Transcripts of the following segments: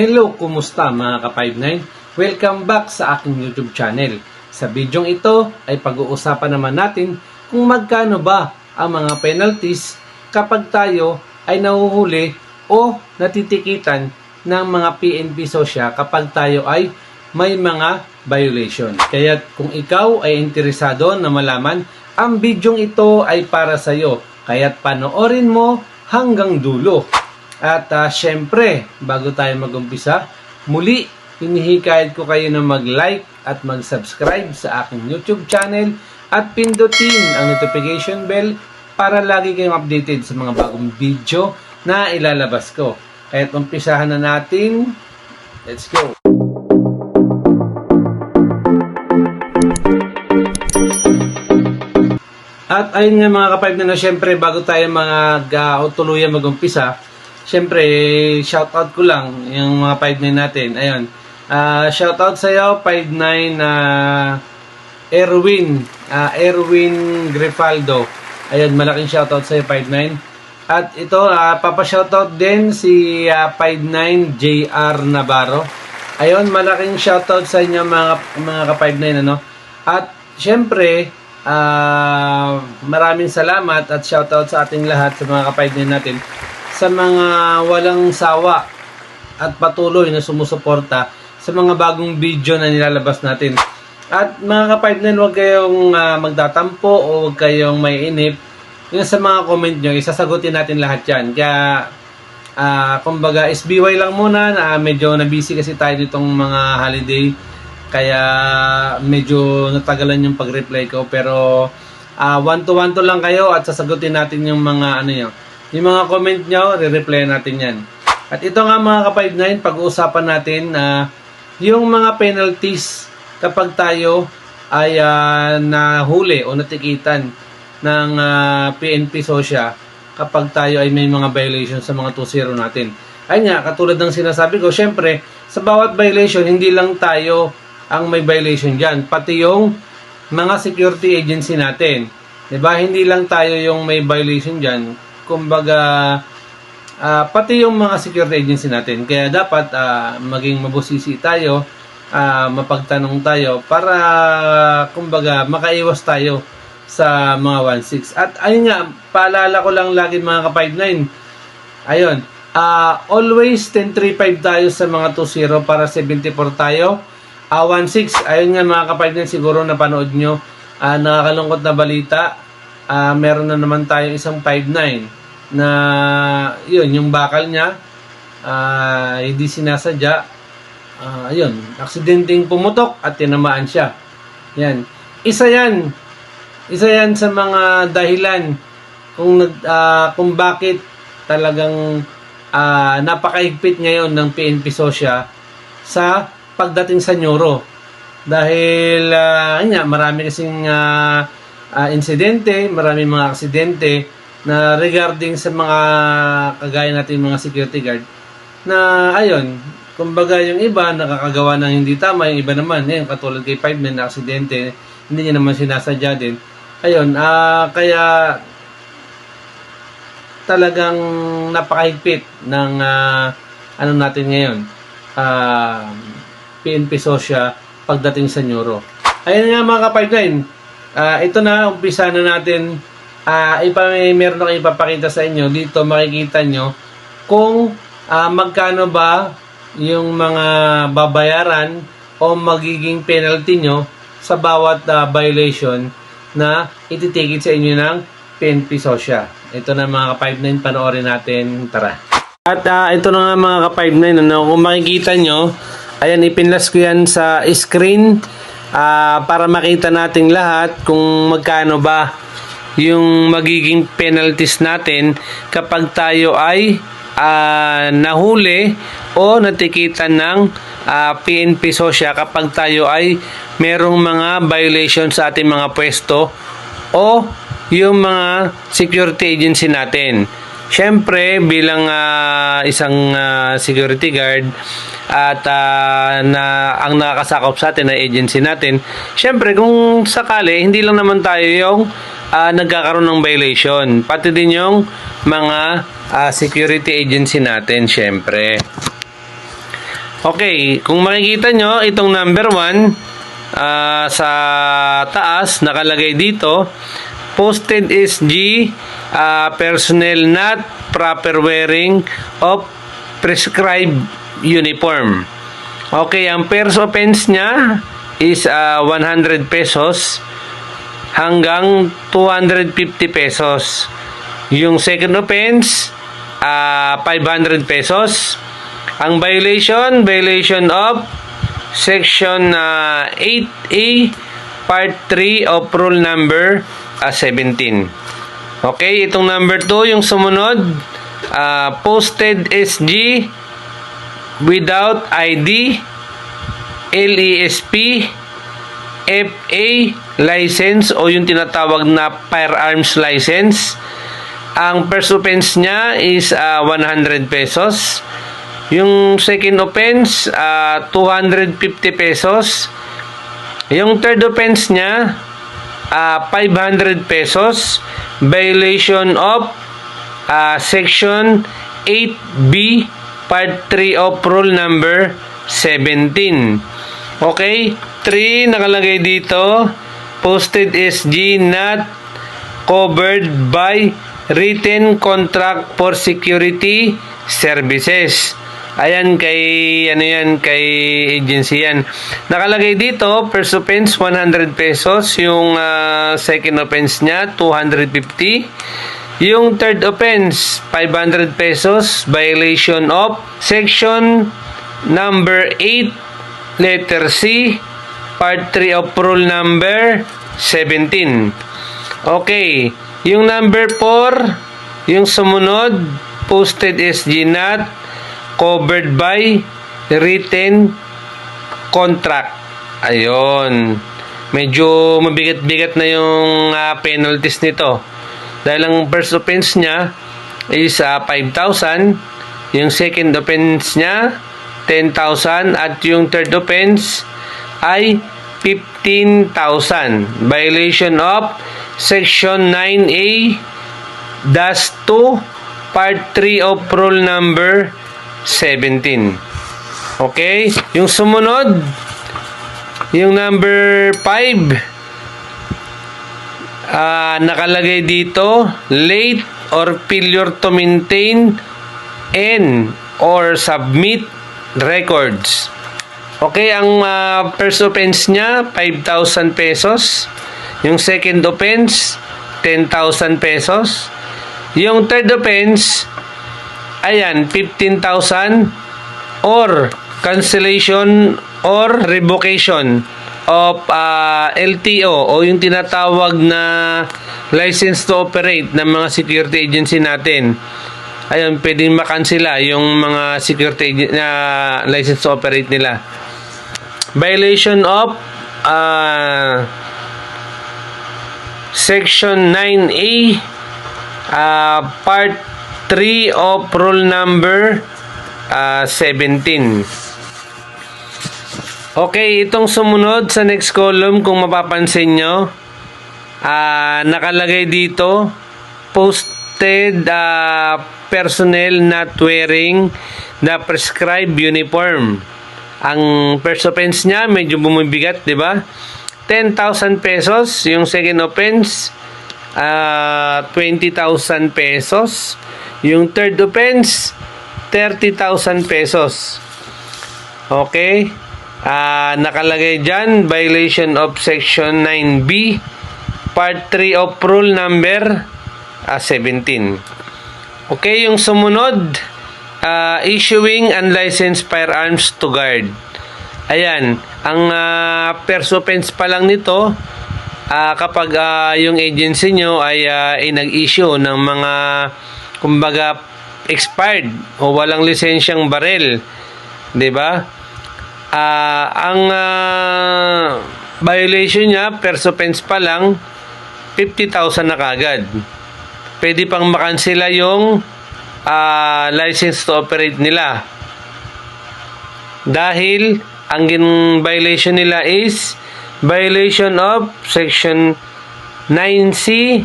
Hello, kumusta mga ka-59? Welcome back sa aking YouTube channel. Sa bidyong ito ay pag-uusapan naman natin kung magkano ba ang mga penalties kapag tayo ay nahuhuli o natitikitan ng mga PNP Sosya kapag tayo ay may mga violation. Kaya kung ikaw ay interesado na malaman, ang bidyong ito ay para sa iyo. Kaya't panoorin mo hanggang dulo. At ah, syempre, bago tayo mag-umpisa, muli hinihikayat ko kayo na mag-like at mag-subscribe sa aking YouTube channel at pindutin ang notification bell para lagi kayong updated sa mga bagong video na ilalabas ko. Kaya't umpisahan na natin. Let's go! At ayun nga mga kapatid na syempre bago tayo mag uh, tuluyan mag-umpisa, syempre shoutout ko lang yung mga 59 natin. Ayun. Uh, shoutout sa iyo 59 na Erwin, ah, Erwin Grifaldo. Ayun, malaking shoutout sa iyo 59. At ito, uh, papa-shoutout din si ah, 59 JR Navarro. Ayun, malaking shoutout sa inyo mga mga ka-59 ano. At syempre, ah, maraming salamat at shoutout sa ating lahat sa mga ka-59 natin sa mga walang sawa at patuloy na sumusuporta sa mga bagong video na nilalabas natin. At mga ka-partner, huwag kayong ah, magtatampo o huwag kayong may inip. Yung sa mga comment nyo, isasagutin natin lahat yan. Kaya, ah, kumbaga, SBY lang muna. Na medyo na-busy kasi tayo nitong mga holiday. Kaya, medyo natagalan yung pag-reply ko. Pero, ah, one to one to lang kayo at sasagutin natin yung mga ano yun. Yung mga comment nyo, re-reply natin yan. At ito nga mga ka-59, pag-uusapan natin na yung mga penalties kapag tayo ay ah, nahuli o natikitan ng ah, PNP Sosya kapag tayo ay may mga violation sa mga 2-0 natin. Ay nga, katulad ng sinasabi ko, syempre, sa bawat violation, hindi lang tayo ang may violation dyan. Pati yung mga security agency natin. ba Hindi lang tayo yung may violation dyan. Kumbaga, ah, pati yung mga security agency natin. Kaya dapat ah, maging mabusisi tayo, ah, mapagtanong tayo para kumbaga makaiwas tayo sa mga 1-6. At ayun nga, paalala ko lang lagi mga ka-5-9. Ayun, ah, always 10-3-5 tayo sa mga 2-0 para 74 tayo. Ah, 1-6, ayun nga mga ka-5-9, siguro napanood nyo. Ah, nakakalungkot na balita. Ah, meron na naman tayo isang 5-9 na yun, yung bakal niya ah, hindi sinasadya. Ah, ayun, aksidenteng pumutok at tinamaan siya. Yan. Isa yan. Isa yan sa mga dahilan kung nag ah, kung bakit talagang ah, napakahigpit ngayon ng PNP Sosya sa pagdating sa neuro. Dahil ah, ayun nga, marami kasing ah, ah, insidente, marami mga aksidente na regarding sa mga kagaya natin mga security guard na ayun, kumbaga yung iba nakakagawa ng hindi tama, yung iba naman, eh, katulad kay Five Man na aksidente, hindi niya naman sinasadya din. Ayun, ah kaya talagang napakahigpit ng ah, ano natin ngayon, ah PNP Sosya pagdating sa Neuro. Ayun nga mga ka-pipeline, ah ito na, umpisa na natin, ah ipa, meron akong ipapakita sa inyo, dito makikita nyo kung ah, magkano ba yung mga babayaran o magiging penalty nyo sa bawat ah, violation na ititikit sa inyo ng PNP Sosya. Ito na mga ka-59, panoorin natin. Tara. At ah, ito na nga mga ka-59, ano, kung makikita nyo, ayan, ipinlas ko yan sa screen ah, para makita nating lahat kung magkano ba yung magiging penalties natin kapag tayo ay ah, nahuli o natikitan ng ah, PNP Sosya kapag tayo ay merong mga violation sa ating mga pwesto o yung mga security agency natin. Siyempre, bilang ah, isang ah, security guard at ah, na ang nakakasakop sa atin na agency natin, siyempre kung sakali, hindi lang naman tayo yung ah, nagkakaroon ng violation. Pati din yung mga ah, security agency natin, siyempre. Okay, kung makikita nyo, itong number 1 sa taas, nakalagay dito, posted SG ah, personnel not proper wearing of prescribed uniform. Okay, ang first offense niya is ah, 100 pesos hanggang 250 pesos. Yung second offense, ah, 500 pesos. Ang violation, violation of Section ah, 8A, Part 3 of Rule Number ah, 17. Okay, itong number 2, yung sumunod, ah, posted SG without ID, LESP, FA license o yung tinatawag na firearms license. Ang first offense niya is ah, 100 pesos. Yung second offense, ah, 250 pesos. Yung third offense niya, ah, 500 pesos. Violation of ah, Section 8B, Part 3 of Rule Number 17. Okay? 3 nakalagay dito. Posted SG not covered by written contract for security services. Ayan kay ano yan kay agency yan. Nakalagay dito first offense 100 pesos, yung ah, second offense niya 250. Yung third offense 500 pesos, violation of section number 8 letter C part 3 of rule number 17. Okay, yung number 4, yung sumunod, posted SG not covered by written contract. Ayun. Medyo mabigat-bigat na yung ah, penalties nito. Dahil ang first offense niya is ah, 5,000. Yung second offense niya, 10,000. At yung third offense ay 15,000. Violation of Section 9A dash 2 Part 3 of Rule Number 17. Okay? Yung sumunod, yung number 5, ah nakalagay dito, late or failure to maintain and or submit records. Okay, ang ah, first offense niya, 5,000 pesos. Yung second offense, 10,000 pesos. Yung third offense, ayan, 15,000 or cancellation or revocation of ah, LTO o yung tinatawag na license to operate ng mga security agency natin. Ayun, pwedeng makansela yung mga security na license to operate nila. Violation of ah, Section 9A ah, Part 3 of Rule Number ah, 17. Okay, itong sumunod sa next column kung mapapansin nyo, ah, nakalagay dito, posted ah, personnel not wearing the prescribed uniform. Ang first offense niya, medyo bumibigat, di ba? 10,000 pesos. Yung second offense, ah 20,000 pesos. Yung third offense, 30,000 pesos. Okay? Ah, nakalagay dyan, violation of section 9B, part 3 of rule number ah, 17. Okay, yung sumunod, ah, issuing unlicensed firearms to guard. Ayan, ang ah, first offense pa lang nito, ah, kapag ah, yung agency nyo ay ah, ay nag-issue ng mga, kumbaga, expired o walang lisensyang barel, 'di ba? Ah, ang ah, violation niya, first offense pa lang, 50,000 na kagad. Pwede pang makansela yung ah, license to operate nila. Dahil ang gin violation nila is violation of section 9C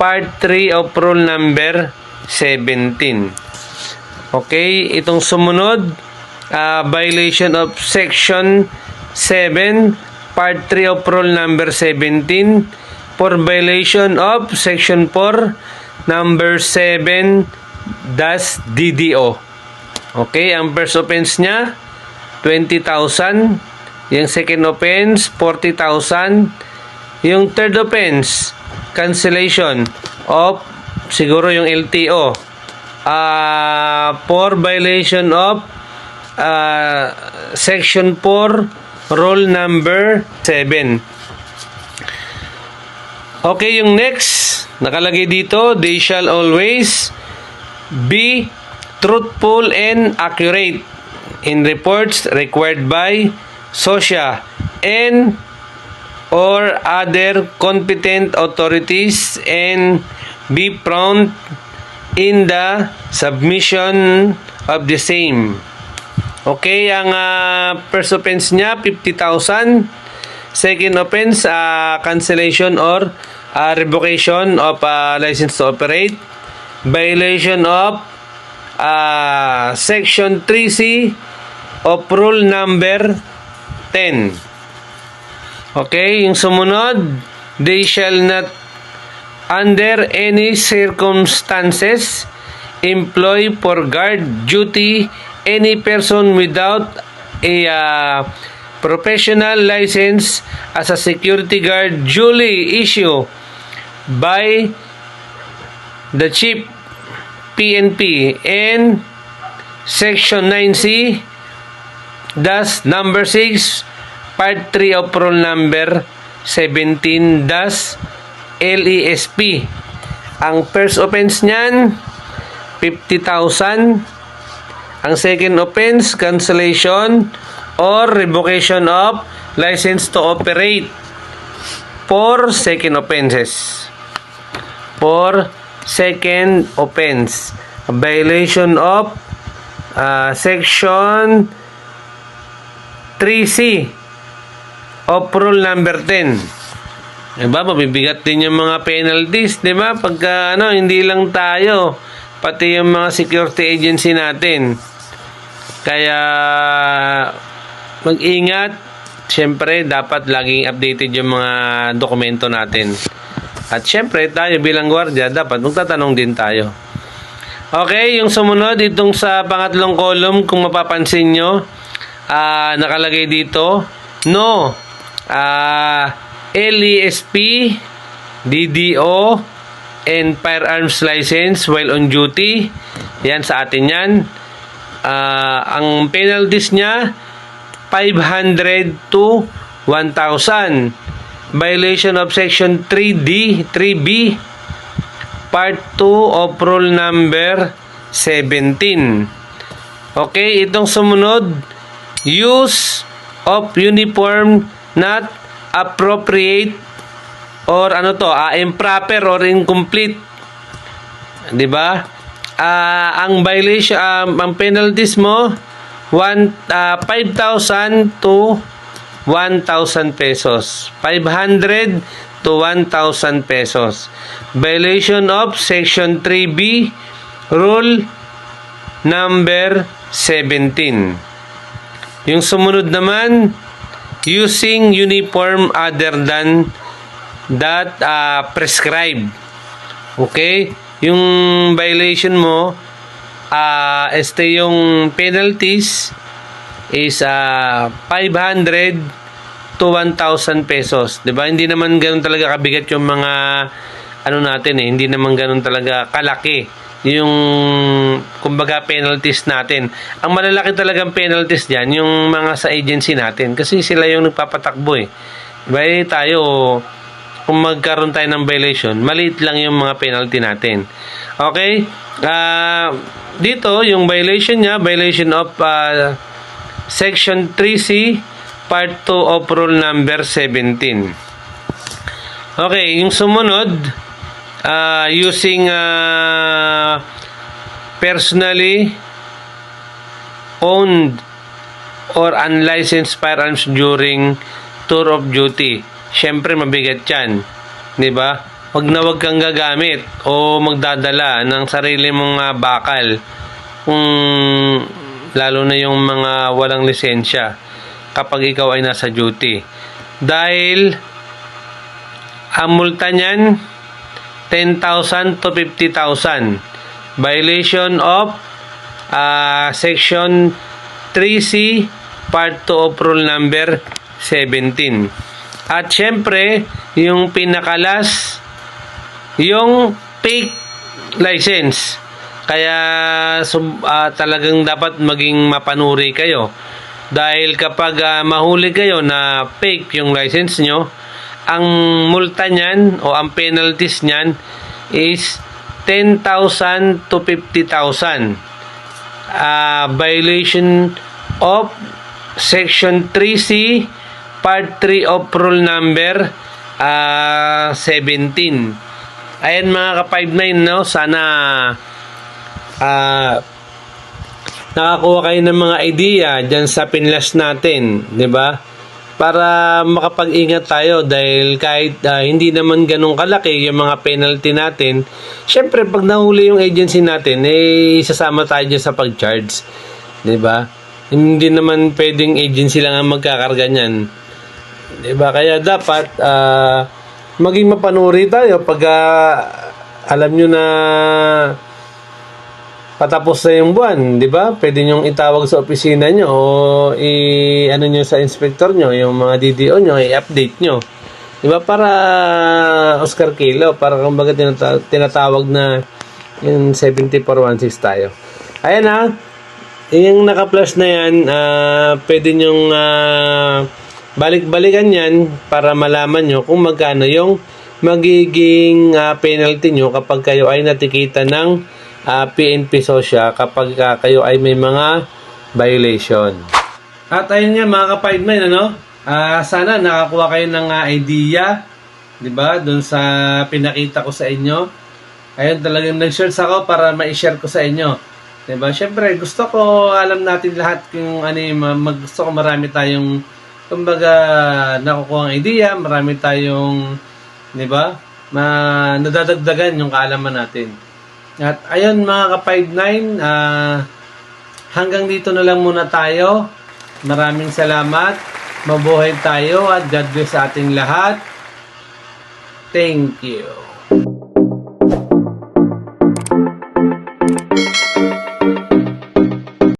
part 3 of rule number 17. Okay, itong sumunod ah, violation of Section 7, Part 3 of Rule Number 17 for violation of Section 4, Number 7, das DDO. Okay, ang first offense niya, 20,000. Yung second offense, 40,000. Yung third offense, cancellation of siguro yung LTO. Ah, for violation of ah, section 4 rule number 7. Okay, yung next, nakalagay dito, they shall always be truthful and accurate in reports required by SOSHA and or other competent authorities and be prompt in the submission of the same. Okay, ang ah, first offense niya 50,000. Second offense ah, cancellation or ah, revocation of ah, license to operate. Violation of ah, section 3C of rule number 10. Okay, yung sumunod, they shall not under any circumstances employ for guard duty any person without a uh, professional license as a security guard duly issued by the chief PNP and section 9C das number 6 part 3 of rule number 17 das LESP ang first offense niyan 50,000 ang second offense cancellation or revocation of license to operate. For second offenses. For second offense violation of uh, section 3C of rule number 10. Diba? Mabibigat din yung mga penalties, di ba? Pagka ano, hindi lang tayo, pati yung mga security agency natin. Kaya mag-ingat. Siyempre, dapat laging updated yung mga dokumento natin. At siyempre, tayo bilang gwardiya, dapat magtatanong din tayo. Okay, yung sumunod, itong sa pangatlong column, kung mapapansin nyo, ah, nakalagay dito, no, ah, LESP, DDO, and firearms license while on duty. Yan sa atin yan. Ah, ang penalties niya, 500 to 1,000. Violation of Section 3D, 3B, Part 2 of Rule Number 17. Okay, itong sumunod, use of uniform not appropriate or ano to, ah, improper or incomplete. 'Di ba? Ah, ang violation ah, ang penalties mo 1 ah, 5,000 to 1,000 pesos. 500 to 1,000 pesos. Violation of Section 3B Rule number 17. Yung sumunod naman, using uniform other than that uh, prescribed. Okay? Yung violation mo, ah este yung penalties is ah 500 to 1,000 pesos. 'Di ba? Hindi naman ganoon talaga kabigat yung mga ano natin eh, hindi naman ganoon talaga kalaki yung kumbaga penalties natin. Ang malalaki talagang penalties diyan yung mga sa agency natin kasi sila yung nagpapatakbo eh. Diba eh, tayo kung magkaroon tayo ng violation, maliit lang yung mga penalty natin. Okay? Ah, dito yung violation niya, violation of ah, Section 3C, Part 2 of Rule Number 17. Okay, yung sumunod, ah, using ah, personally owned or unlicensed firearms during tour of duty. Siyempre, mabigat yan. Di ba? Huwag na huwag kang gagamit o magdadala ng sarili mong ah, bakal kung lalo na yung mga walang lisensya kapag ikaw ay nasa duty. Dahil ang multa niyan 10,000 to 50,000. Violation of ah, section 3C part 2 of rule number 17. At syempre, yung pinakalas yung fake license. Kaya sum- ah, talagang dapat maging mapanuri kayo. Dahil kapag ah, mahuli kayo na fake yung license nyo, ang multa niyan o ang penalties niyan is 10,000 to 50,000. Ah, violation of section 3C part 3 of rule number ah, 17. Ayan mga ka-59 no, sana ah nakakuha kayo ng mga idea dyan sa pinlas natin, di ba? Para makapag-ingat tayo dahil kahit ah, hindi naman ganun kalaki yung mga penalty natin, syempre pag nahuli yung agency natin, eh isasama tayo dyan sa pag-charge, di ba? Hindi naman pwedeng agency lang ang magkakarga niyan. Di ba? Kaya dapat ah, maging mapanuri tayo pag ah, alam nyo na patapos na yung buwan, di ba? Pwede nyo itawag sa opisina nyo o i ano nyo sa inspector nyo, yung mga DDO nyo, i-update nyo. Di ba? Para Oscar Kilo, para kumbaga tinata- tinatawag na yung 7416 tayo. Ayan ha. Yung naka-plus na yan, ah, pwede nyong ah, balik-balikan yan para malaman nyo kung magkano yung magiging ah, penalty nyo kapag kayo ay natikita ng ah, PNP SOSYA kapag ah, kayo ay may mga violation. At ayun nga mga ka-5 ano? Ah, sana nakakuha kayo ng ah, idea, 'di ba? Doon sa pinakita ko sa inyo. Ayun talagang nag-search ako para ma-share ko sa inyo. 'Di ba? Syempre, gusto ko alam natin lahat kung ano yung ma- mag, gusto ko marami tayong kumbaga nakukuha ang idea, marami tayong 'di ba? Ma nadadagdagan yung kaalaman natin. At ayun mga ka-59, ah hanggang dito na lang muna tayo. Maraming salamat. Mabuhay tayo at God bless sa ating lahat. Thank you.